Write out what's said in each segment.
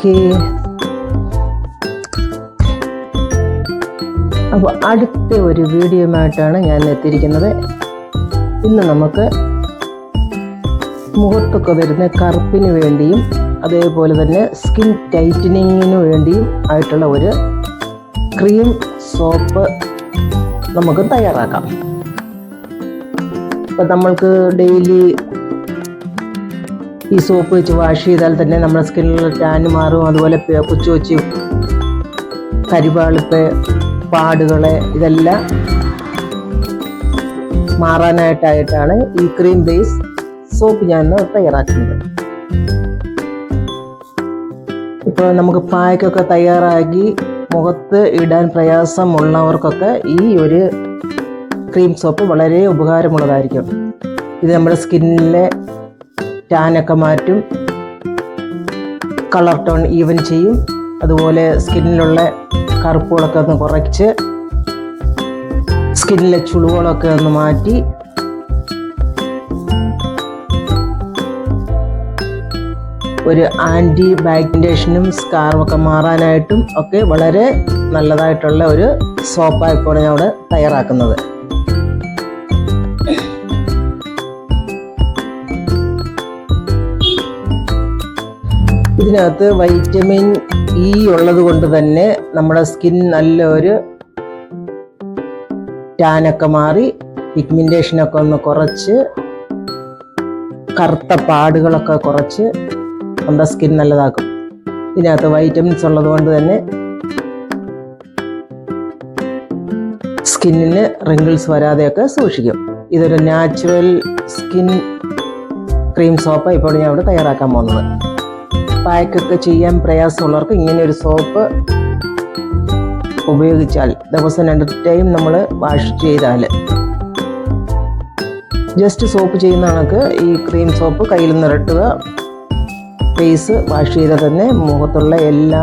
Okay. അപ്പോൾ അടുത്ത ഒരു വീഡിയോയുമായിട്ടാണ് ഞാൻ എത്തിയിരിക്കുന്നത്. ഇന്ന് നമുക്ക് മുഖത്തൊക്കെ വരുന്ന കറുപ്പിന് വേണ്ടിയും അതേപോലെ തന്നെ സ്കിൻ ടൈറ്റനിങ്ങിന് വേണ്ടിയും ആയിട്ടുള്ള ഒരു ക്രീം സോപ്പ് നമുക്ക് തയ്യാറാക്കാം. ഇപ്പം നമ്മൾക്ക് ഡെയിലി ഈ സോപ്പ് വെച്ച് വാഷ് ചെയ്താൽ തന്നെ നമ്മുടെ സ്കിന്നിൽ ടാൻ മാറും. അതുപോലെ കൊച്ചു കൊച്ചു കരിവാളിപ്പ് പാടുകളെ ഇതെല്ലാം മാറാനായിട്ടായിട്ടാണ് ഈ ക്രീം ബേസ് സോപ്പ് ഞാൻ തയ്യാറാക്കുന്നത്. ഇപ്പോൾ നമുക്ക് പായ്ക്കൊക്കെ തയ്യാറാക്കി മുഖത്ത് ഇടാൻ പ്രയാസമുള്ളവർക്കൊക്കെ ഈ ഒരു ക്രീം സോപ്പ് വളരെ ഉപകാരമുള്ളതായിരിക്കും. ഇത് നമ്മുടെ സ്കിന്നിലെ ടാനൊക്കെ മാറ്റും. കളർ ടോൺ ഈവൻ ചെയ്യും. അതുപോലെ സ്കിന്നിലുള്ള കറുപ്പുകളൊക്കെ ഒന്ന് കുറച്ച്. സ്കിന്നിലെ ചുളുകളൊക്കെ ഒന്ന് മാറ്റി. ഒരു ആന്റി ബാക്ടേഷനും സ്കാർവൊക്കെ മാറാനായിട്ടും ഒക്കെ വളരെ നല്ലതായിട്ടുള്ള ഒരു സോപ്പായിപ്പോൾ ഞാൻ അവിടെ തയ്യാറാക്കുന്നത്. ഇതിനകത്ത് വൈറ്റമിൻ ഇ ഉള്ളത് കൊണ്ട് തന്നെ നമ്മുടെ സ്കിൻ നല്ലൊരു ടാനൊക്കെ മാറി പിഗ്മെന്റേഷനൊക്കെ ഒന്ന് കുറച്ച് കറുത്ത പാടുകളൊക്കെ കുറച്ച് നമ്മുടെ സ്കിൻ നല്ലതാക്കും. ഇതിനകത്ത് വൈറ്റമിൻസ് ഉള്ളത് കൊണ്ട് തന്നെ സ്കിന്നിന് റിങ്കിൾസ് വരാതെയൊക്കെ സൂക്ഷിക്കും. ഇതൊരു നാച്ചുറൽ സ്കിൻ ക്രീം സോപ്പ് ഇപ്പോൾ ഞാൻ ഇവിടെ തയ്യാറാക്കാൻ പോകുന്നത്. പായ്ക്കൊക്കെ ചെയ്യാൻ പ്രയാസമുള്ളവർക്ക് ഇങ്ങനെ ഒരു സോപ്പ് ഉപയോഗിച്ചാൽ ദിവസം രണ്ട് ടൈം നമ്മൾ വാഷ് ചെയ്താൽ. ജസ്റ്റ് സോപ്പ് ചെയ്യുന്ന കണക്ക് ഈ ക്രീം സോപ്പ് കയ്യിൽ നിരട്ടുക ഫേസ് വാഷ് ചെയ്താൽ തന്നെ മുഖത്തുള്ള എല്ലാ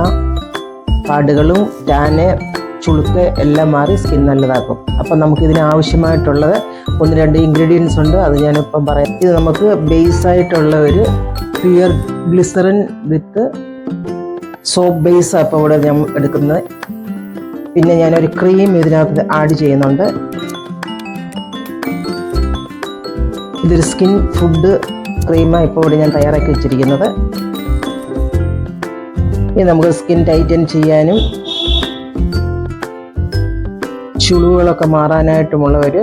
പാടുകളും ടാന് ചുളുക്ക് എല്ലാം മാറി സ്കിൻ നല്ലതാക്കും. അപ്പം നമുക്ക് ഇതിന് ആവശ്യമായിട്ടുള്ളത് ഒന്ന് രണ്ട് ഇൻഗ്രീഡിയൻസ് ഉണ്ട്. അത് ഞാനിപ്പം പറയാം. ഇത് നമുക്ക് ബേസ് ആയിട്ടുള്ള ഒരു pure glycerin with soap base അപ്പോൾ ഇവിടെ ഞാൻ എടുക്കുന്നത്. പിന്നെ ഞാനൊരു ക്രീം ഇതിനകത്ത് ആഡ് ചെയ്യുന്നുണ്ട്. ഇതൊരു സ്കിൻ ഫുഡ് ക്രീമാണ് ഇപ്പോൾ ഇവിടെ ഞാൻ തയ്യാറാക്കി വെച്ചിരിക്കുന്നത്. ഇത് നമുക്ക് സ്കിൻ ടൈറ്റൻ ചെയ്യാനും ചുളിവുകളൊക്കെ മാറാനായിട്ടുമുള്ള ഒരു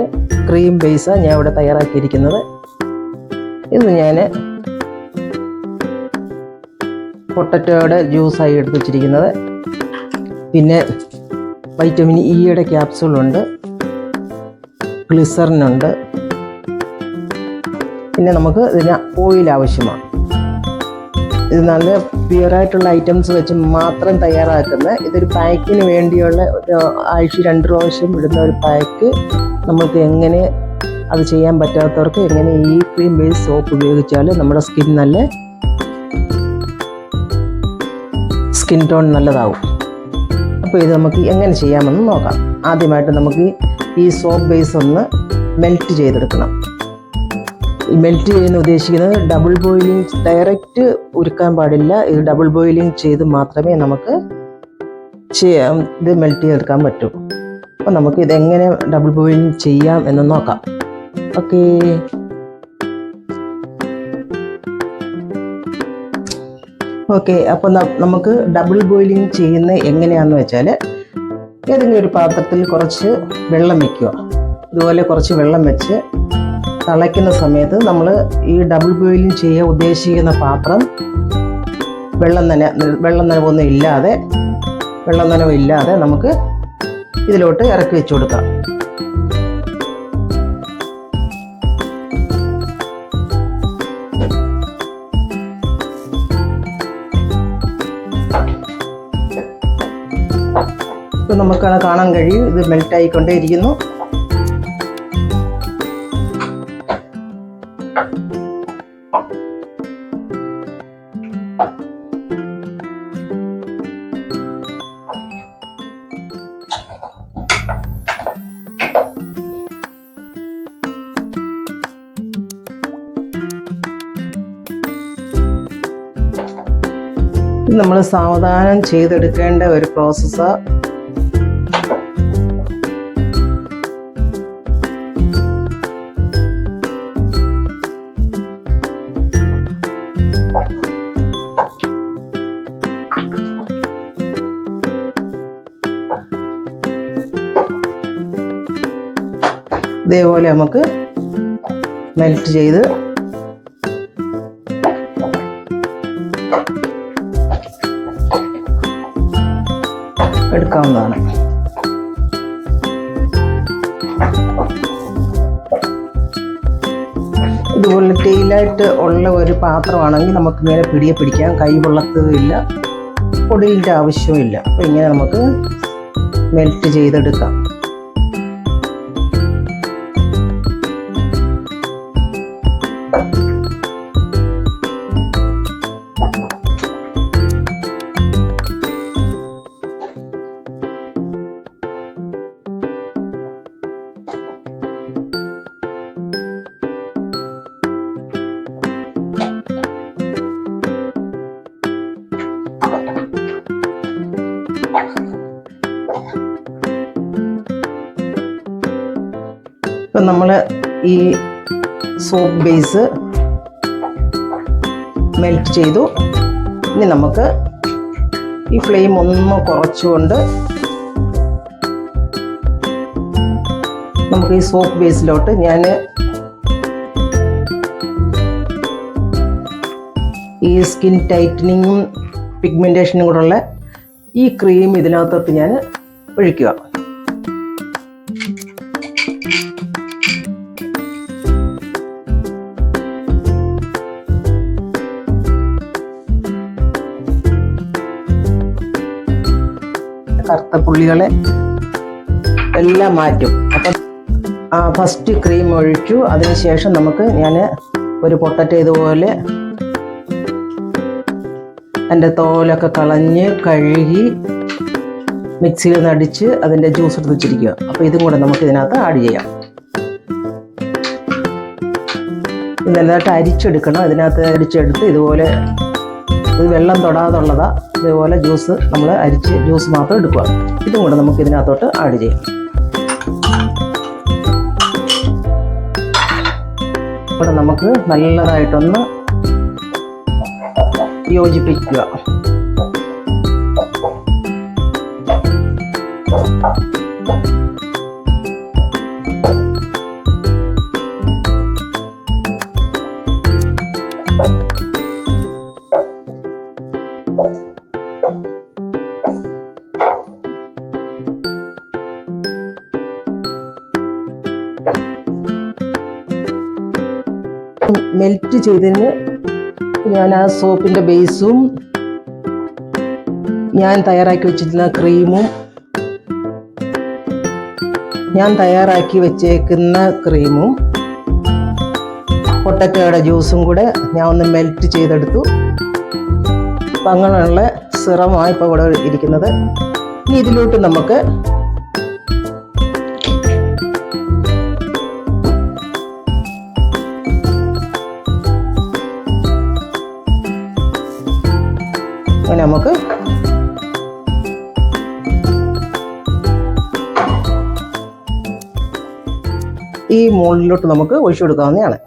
ക്രീം ബേസാണ് ഞാൻ ഇവിടെ തയ്യാറാക്കിയിരിക്കുന്നത്. ഇത് ഞാൻ പൊട്ടറ്റോയുടെ ജ്യൂസായി എടുത്ത് വച്ചിരിക്കുന്നത്. പിന്നെ വൈറ്റമിൻ ഇയുടെ ക്യാപ്സൂളുണ്ട് ഗ്ലിസറിനുണ്ട് പിന്നെ നമുക്ക് ഇതിന് ഓയിൽ ആവശ്യമാണ്. ഇത് നല്ല പ്യുവറായിട്ടുള്ള ഐറ്റംസ് വെച്ച് മാത്രം തയ്യാറാക്കുന്ന ഇതൊരു പാക്കിന് വേണ്ടിയുള്ള ഒരു ആഴ്ച രണ്ട് പ്രാവശ്യം ഇടുന്ന ഒരു പാക്ക് നമുക്ക് എങ്ങനെ അത് ചെയ്യാൻ പറ്റാത്തവർക്ക് എങ്ങനെ ഈ ക്രീം ബേസ് സോപ്പ് ഉപയോഗിച്ചാൽ നമ്മുടെ സ്കിൻ നല്ല സ്കിൻ ടോൺ നല്ലതാവും. അപ്പോൾ ഇത് നമുക്ക് എങ്ങനെ ചെയ്യാമെന്ന് നോക്കാം. ആദ്യമായിട്ട് നമുക്ക് ഈ സോപ്പ് ബേസ് ഒന്ന് മെൽറ്റ് ചെയ്തെടുക്കണം. മെൽറ്റ് ചെയ്യുന്ന ഉദ്ദേശിക്കുന്നത് ഡബിൾ ബോയിലിംഗ് ഡയറക്റ്റ് ഉരുക്കാൻ പാടില്ല. ഇത് ഡബിൾ ബോയിലിംഗ് ചെയ്ത് മാത്രമേ നമുക്ക് ചെയ്യാം. ഇത് മെൽറ്റ് ചെയ്തെടുക്കാൻ പറ്റൂ. അപ്പോൾ നമുക്ക് ഇതെങ്ങനെ ഡബിൾ ബോയിലിംഗ് ചെയ്യാം എന്ന് നോക്കാം. ഓക്കേ. ഓക്കെ അപ്പോൾ നമുക്ക് ഡബിൾ ബോയിലിംഗ് ചെയ്യുന്ന എങ്ങനെയാണെന്ന് വെച്ചാൽ ഏതെങ്കിലും ഒരു പാത്രത്തിൽ കുറച്ച് വെള്ളം വയ്ക്കുക ഇതുപോലെ കുറച്ച് വെള്ളം വെച്ച് തിളയ്ക്കുന്ന സമയത്ത് നമ്മൾ ഈ ഡബിൾ ബോയിലിംഗ് ചെയ്യാൻ ഉദ്ദേശിക്കുന്ന പാത്രം വെള്ളം നന വെള്ളം നനവൊന്നും ഇല്ലാതെ വെള്ളം നനവ് ഇല്ലാതെ നമുക്ക് ഇതിലോട്ട് ഇറക്കി വെച്ച് കൊടുക്കാം. ഇപ്പം നമുക്ക് കാണാൻ കഴിയും. ഇത് മെൽറ്റ് നമ്മൾ സാവധാനം ചെയ്തെടുക്കേണ്ട ഒരു പ്രോസസ്സ് ഇതേപോലെ നമുക്ക് മെൽറ്റ് ചെയ്ത് എടുക്കാവുന്നതാണ് ഇതുപോലെ തേയിലായിട്ട് ഉള്ള ഒരു പാത്രമാണെങ്കിൽ നമുക്ക് ഇങ്ങനെ പിടിയെ പിടിക്കാം. കൈ പൊള്ളത്തതുമില്ല പൊടിയിന്റെ ആവശ്യമില്ല അപ്പോൾ ഇങ്ങനെ നമുക്ക് മെൽറ്റ് ചെയ്തെടുക്കാം. ഇപ്പം ഈ സോപ്പ് ബേസ് മെൽറ്റ് ചെയ്തു. ഇനി നമുക്ക് ഈ ഫ്ലെയിം ഒന്ന് കുറച്ചുകൊണ്ട് നമുക്ക് ഈ സോപ്പ് ബേസിലോട്ട് ഞാൻ ഈ സ്കിൻ ടൈറ്റനിങ്ങും പിഗ്മെന്റേഷനും കൂടെയുള്ള ഈ ക്രീം ഇതിനകത്തോട്ട് ഞാൻ ഒഴിക്കുക. പുള്ളികളെ എല്ലാം മാറ്റും. അപ്പം ഫസ്റ്റ് ക്രീം ഒഴിച്ചു. അതിനുശേഷം നമുക്ക് ഞാൻ ഒരു പൊട്ടറ്റോ ഇതുപോലെ എന്റെ തോലൊക്കെ കളഞ്ഞ് കഴുകി മിക്സിയിൽ നടിച്ച് അതിന്റെ ജ്യൂസ് എടുത്ത് വെച്ചിരിക്കുക അപ്പോൾ ഇതും കൂടെ നമുക്ക് ഇതിനകത്ത് ആഡ് ചെയ്യാം. നല്ലതായിട്ട് അരിച്ചെടുക്കണം. അതിനകത്ത് അരിച്ചെടുത്ത് ഇതുപോലെ ഇത് വെള്ളം തൊടാതുള്ളതാ. ഇതുപോലെ ജ്യൂസ് നമ്മൾ അരിച്ച് ജ്യൂസ് മാത്രം എടുക്കുക. ഇതും കൂടെ നമുക്ക് ഇതിനകത്തോട്ട് ആഡ് ചെയ്യാം. ഇവിടെ നമുക്ക് നല്ലതായിട്ടൊന്ന് യോജിപ്പിക്കുക. ചെയ്തതിന് ഞാൻ ആ സോപ്പിന്റെ ബേസും ഞാൻ തയ്യാറാക്കി വെച്ചിരുന്ന ക്രീമും ഞാൻ തയ്യാറാക്കി വെച്ചേക്കുന്ന ക്രീമും പൊട്ടക്കയുടെ ജ്യൂസും കൂടെ ഞാൻ ഒന്ന് മെൽറ്റ് ചെയ്തെടുത്തു. അപ്പം അങ്ങനെയുള്ള സിറമാണ് ഇപ്പോൾ ഇവിടെ ഇരിക്കുന്നത്. ഇനി ഇതിലോട്ട് നമുക്ക് അങ്ങനെ നമുക്ക് ഈ മുകളിലോട്ട് നമുക്ക് ഒഴിച്ചു കൊടുക്കാവുന്നതാണ്.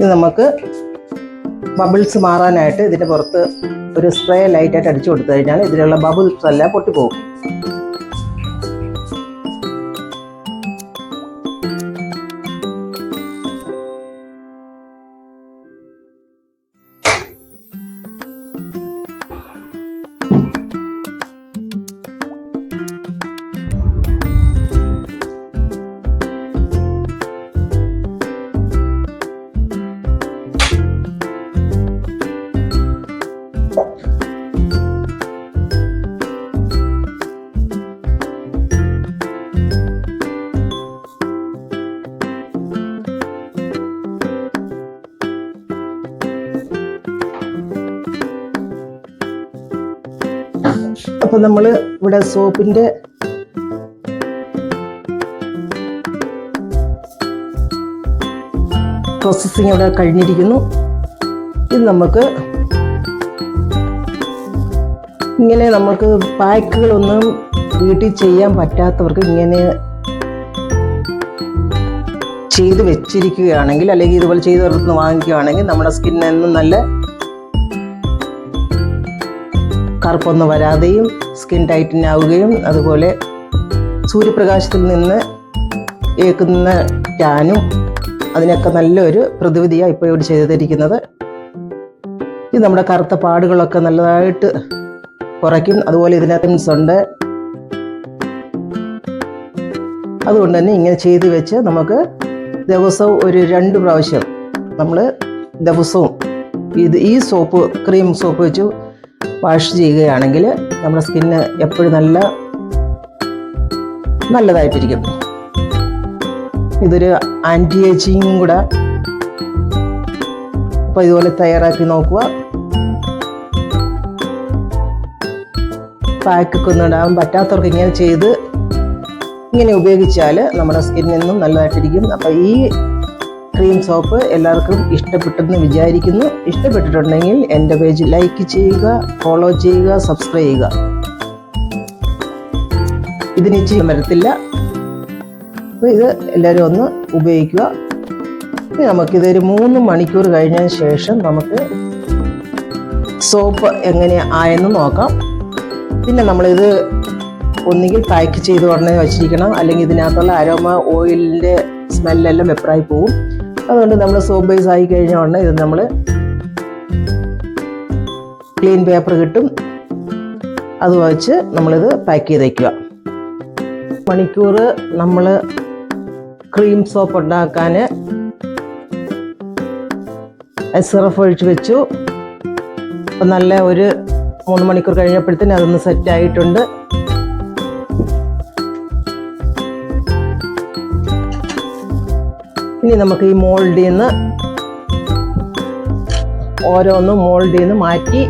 ഇത് നമുക്ക് ബബിൾസ് മാറാനായിട്ട് ഇതിന്റെ പുറത്ത് ഒരു സ്പ്രേ ലൈറ്റായിട്ട് അടിച്ചു കൊടുത്തു കഴിഞ്ഞാൽ ഇതിലുള്ള ബബിൾസ് എല്ലാം പൊട്ടിപ്പോകും. നമ്മൾ ഇവിടെ സോപ്പിന്റെ പ്രോസസ്സിങ് ഇവിടെ കഴിഞ്ഞിരിക്കുന്നു. ഇത് നമുക്ക് ഇങ്ങനെ നമുക്ക് പാക്കുകളൊന്നും വീട്ടിൽ ചെയ്യാൻ പറ്റാത്തവർക്ക് ഇങ്ങനെ ചെയ്ത് വെച്ചിരിക്കുകയാണെങ്കിൽ അല്ലെങ്കിൽ ഇതുപോലെ ചെയ്ത് നിന്ന് വാങ്ങിക്കുകയാണെങ്കിൽ നമ്മുടെ സ്കിന്നെന്നും നല്ല കറുപ്പൊന്നും വരാതെയും സ്കിൻ ടൈറ്റൻ ആവുകയും അതുപോലെ സൂര്യപ്രകാശത്തിൽ നിന്ന് ഏൽക്കുന്ന ടാനും അതിനൊക്കെ നല്ലൊരു പ്രതിവിധിയാണ് ഇപ്പോൾ ഇവിടെ ചെയ്തിരിക്കുന്നത്. ഇത് നമ്മുടെ കറുത്ത പാടുകളൊക്കെ നല്ലതായിട്ട് കുറയ്ക്കും. അതുപോലെ ഇതിനകത്ത് ഉണ്ട്. അതുകൊണ്ട് തന്നെ ഇങ്ങനെ ചെയ്ത് വെച്ച് നമുക്ക് ദിവസവും ഒരു രണ്ട് പ്രാവശ്യം നമ്മൾ ദിവസവും ഇത് ഈ സോപ്പ് ക്രീം സോപ്പ് വെച്ച് വാഷ് ചെയ്യുകയാണെങ്കിൽ നമ്മുടെ സ്കിന്ന് എപ്പോഴും നല്ല നല്ലതായിട്ടിരിക്കും. ഇതൊരു ആന്റി ഏജിങ്ങും കൂടെ അപ്പോൾ ഇതുപോലെ തയ്യാറാക്കി നോക്കുക. പാക്കൊക്കെ ഒന്നും ഇടാൻ പറ്റാത്തവർക്ക് ഇങ്ങനെ ചെയ്ത് ഇങ്ങനെ ഉപയോഗിച്ചാൽ നമ്മുടെ സ്കിന്നിൽ നിന്നും നല്ലതായിട്ടിരിക്കും. അപ്പോൾ ഈ ക്രീം സോപ്പ് എല്ലാവർക്കും ഇഷ്ടപ്പെട്ടെന്ന് വിചാരിക്കുന്നു. ഇഷ്ടപ്പെട്ടിട്ടുണ്ടെങ്കിൽ എന്റെ പേജ് ലൈക്ക് ചെയ്യുക ഫോളോ ചെയ്യുക സബ്സ്ക്രൈബ് ചെയ്യുക. ഇതിന് ഇച്ചിരി വരത്തില്ല. അപ്പോൾ ഇത് എല്ലാവരും ഒന്ന് ഉപയോഗിക്കുക. ഇനി നമുക്കിതൊരു മൂന്ന് മണിക്കൂർ കഴിഞ്ഞതിന് ശേഷം നമുക്ക് സോപ്പ് എങ്ങനെ ആയെന്ന് നോക്കാം. പിന്നെ നമ്മളിത് ഒന്നുകിൽ പാക്ക് ചെയ്ത് ഉടനെ വച്ചിരിക്കണം. അല്ലെങ്കിൽ ഇതിനകത്തുള്ള അരോമ ഓയിലിന്റെ സ്മെല്ലെല്ലാം വെപ്പറായി പോവും. അതുകൊണ്ട് നമ്മൾ സോപ്പ് ബേസ് ആയി കഴിഞ്ഞ ഉടനെ ഇത് നമ്മൾ ക്ലീൻ പേപ്പർ കിട്ടും. അത് വച്ച് നമ്മളിത് പാക്ക് ചെയ്ത് വയ്ക്കുക മണിക്കൂർ നമ്മൾ ക്രീം സോപ്പ് ഉണ്ടാക്കാൻ സിറഫ് ഒഴിച്ച് വെച്ചു. നല്ല ഒരു മൂന്ന് മണിക്കൂർ കഴിഞ്ഞപ്പോഴത്തേന് അതൊന്ന് സെറ്റ് ഇനി നമുക്ക് ഈ മോൾഡിൽ നിന്ന് ഓരോന്നും മോൾഡിൽ നിന്ന് മാറ്റി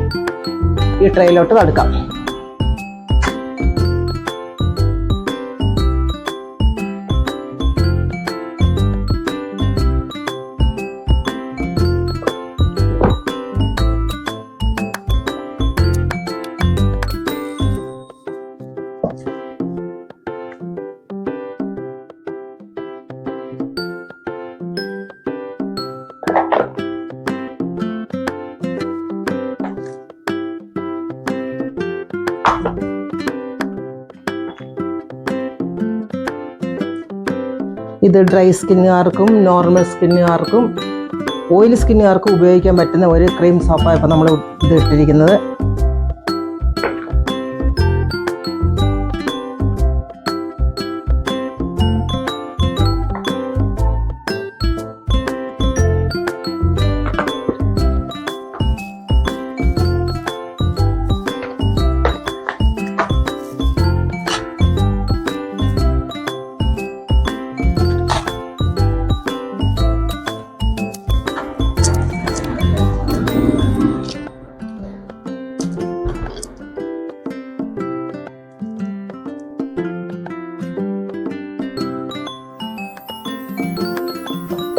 ഈ ട്രെയിലോട്ട് തടുക്കാം ഇത് ഡ്രൈ സ്കിന്നുകാർക്കും നോർമൽ സ്കിന്നുകാർക്കും ഓയിൽ സ്കിന്നുകാർക്കും ഉപയോഗിക്കാൻ പറ്റുന്ന ഒരു ക്രീം സോപ്പാണ് ഇപ്പോൾ നമ്മൾ ഇത് ഇട്ടിരിക്കുന്നത്.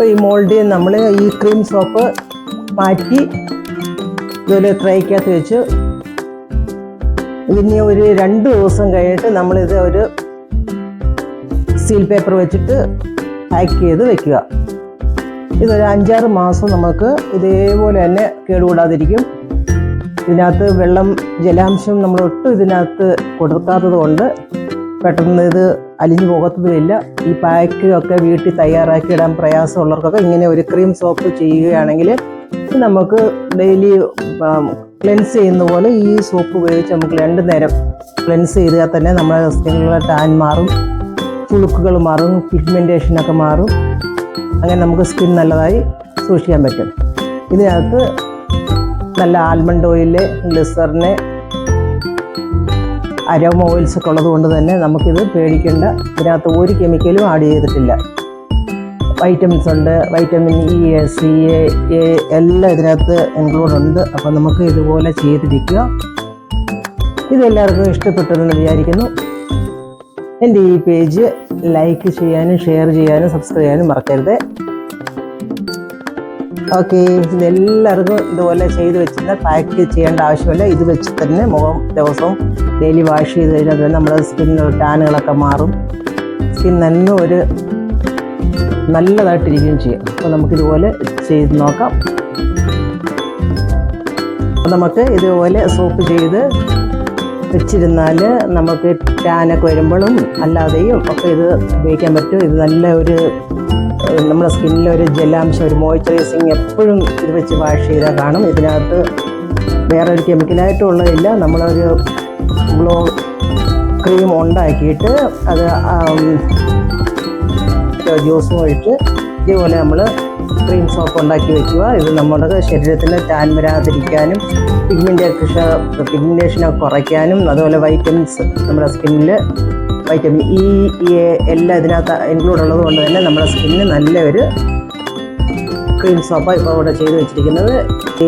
അപ്പോൾ ഈ മോൾഡിൽ നമ്മൾ ഈ ക്രീം സോപ്പ് മാറ്റി ഇതുപോലെ ട്രൈക്കകത്ത് വെച്ച്. ഇനി ഒരു രണ്ട് ദിവസം കഴിഞ്ഞിട്ട് നമ്മളിത് ഒരു സീൽ പേപ്പർ വെച്ചിട്ട് പാക്ക് ചെയ്ത് വെക്കുക. ഇതൊരു അഞ്ചാറ് മാസം നമുക്ക് ഇതേപോലെ തന്നെ കേടുകൂടാതിരിക്കും. ഇതിനകത്ത് വെള്ളം ജലാംശം നമ്മൾ ഒട്ടും ഇതിനകത്ത് കൊടുക്കാത്തത് കൊണ്ട് പെട്ടെന്ന് ഇത് അലിഞ്ഞു പോകത്തതുമില്ല ഈ പാക്ക് ഒക്കെ വീട്ടിൽ തയ്യാറാക്കി ഇടാൻ പ്രയാസമുള്ളവർക്കൊക്കെ ഇങ്ങനെ ഒരു ക്രീം സോപ്പ് ചെയ്യുകയാണെങ്കിൽ നമുക്ക് ഡെയിലി ക്ലെൻസ് ചെയ്യുന്ന പോലെ ഈ സോപ്പ് ഉപയോഗിച്ച് നമുക്ക് രണ്ട് നേരം ക്ലെൻസ് ചെയ്താൽ തന്നെ നമ്മുടെ സ്കിന്നിലെ ടാൻ മാറും ചുളുക്കുകൾ മാറും പിഗ്മെന്റേഷനൊക്കെ മാറും. അങ്ങനെ നമുക്ക് സ്കിൻ നല്ലതായി സൂക്ഷിക്കാൻ പറ്റും. ഇതിനകത്ത് നല്ല almond oil glycerin aroma oils ഒക്കെ ഉള്ളത് കൊണ്ട് തന്നെ നമുക്കിത് പേടിക്കേണ്ട. ഇതിനകത്ത് ഒരു കെമിക്കലും ആഡ് ചെയ്തിട്ടില്ല. വൈറ്റമിൻസ് ഉണ്ട് vitamin E C A A എല്ലാം ഇതിനകത്ത് ഇൻക്ലൂഡ് ഉണ്ട്. അപ്പം നമുക്ക് ഇതുപോലെ ചെയ്തിരിക്കുക. ഇതെല്ലാവർക്കും ഇഷ്ടപ്പെട്ടതെന്ന് വിചാരിക്കുന്നു. എന്റെ ഈ പേജ് ലൈക്ക് ചെയ്യാനും ഷെയർ ചെയ്യാനും സബ്സ്ക്രൈബ് ചെയ്യാനും മറക്കരുത്. ഓക്കെ ഇതെല്ലാവർക്കും ഇതുപോലെ ചെയ്ത് വെച്ചിരുന്ന പാക്ക് ചെയ്യേണ്ട ആവശ്യമില്ല. ഇത് വെച്ച് തന്നെ മുഖം ദിവസവും ഡെയിലി വാഷ് ചെയ്ത് കഴിഞ്ഞാൽ തന്നെ നമ്മുടെ സ്കിന്നിൽ ടാനുകളൊക്കെ മാറും. സ്കിൻ തന്നെ ഒരു നല്ലതായിട്ടിരിക്കുകയും ചെയ്യും. അപ്പോൾ നമുക്കിതുപോലെ ചെയ്ത് നോക്കാം. നമുക്ക് ഇതുപോലെ സോപ്പ് ചെയ്ത് വെച്ചിരുന്നാൽ നമുക്ക് ടാനൊക്കെ വരുമ്പോഴും അല്ലാതെയും ഒക്കെ ഇത് ഉപയോഗിക്കാൻ പറ്റും. ഇത് നല്ല ഒരു നമ്മുടെ സ്കിന്നിൽ ഒരു ജലാംശം ഒരു മോയ്സ്ചറൈസിങ് എപ്പോഴും ഇത് വെച്ച് വാഷ് ചെയ്താൽ കാണും. ഇതിനകത്ത് വേറെ ഒരു കെമിക്കലായിട്ടും ഉള്ളതില്ല. നമ്മളൊരു ഗ്ലോ ക്രീം ഉണ്ടാക്കിയിട്ട് അത് ജ്യൂസും ഒഴിച്ച് ഇതേപോലെ നമ്മൾ ക്രീം സോപ്പ് ഉണ്ടാക്കി വെക്കുക. ഇത് നമ്മുടെ ശരീരത്തിന് ടാൻ വരാതിരിക്കാനും പിഗ്മെന്റേഷൻ പിഗ്മെന്റേഷനൊക്കെ കുറയ്ക്കാനും അതുപോലെ വൈറ്റമിൻസ് നമ്മുടെ സ്കിന്നിൽ വൈറ്റമിൻ ഇ എ എല്ലാം ഇതിനകത്ത് ഇൻക്ലൂഡ് ഉള്ളത് കൊണ്ട് തന്നെ നമ്മുടെ സ്കിന്നിന് നല്ലൊരു ക്രീം സോപ്പാണ് ഇപ്പോൾ ഇവിടെ ചെയ്ത് വെച്ചിരിക്കുന്നത്. ഈ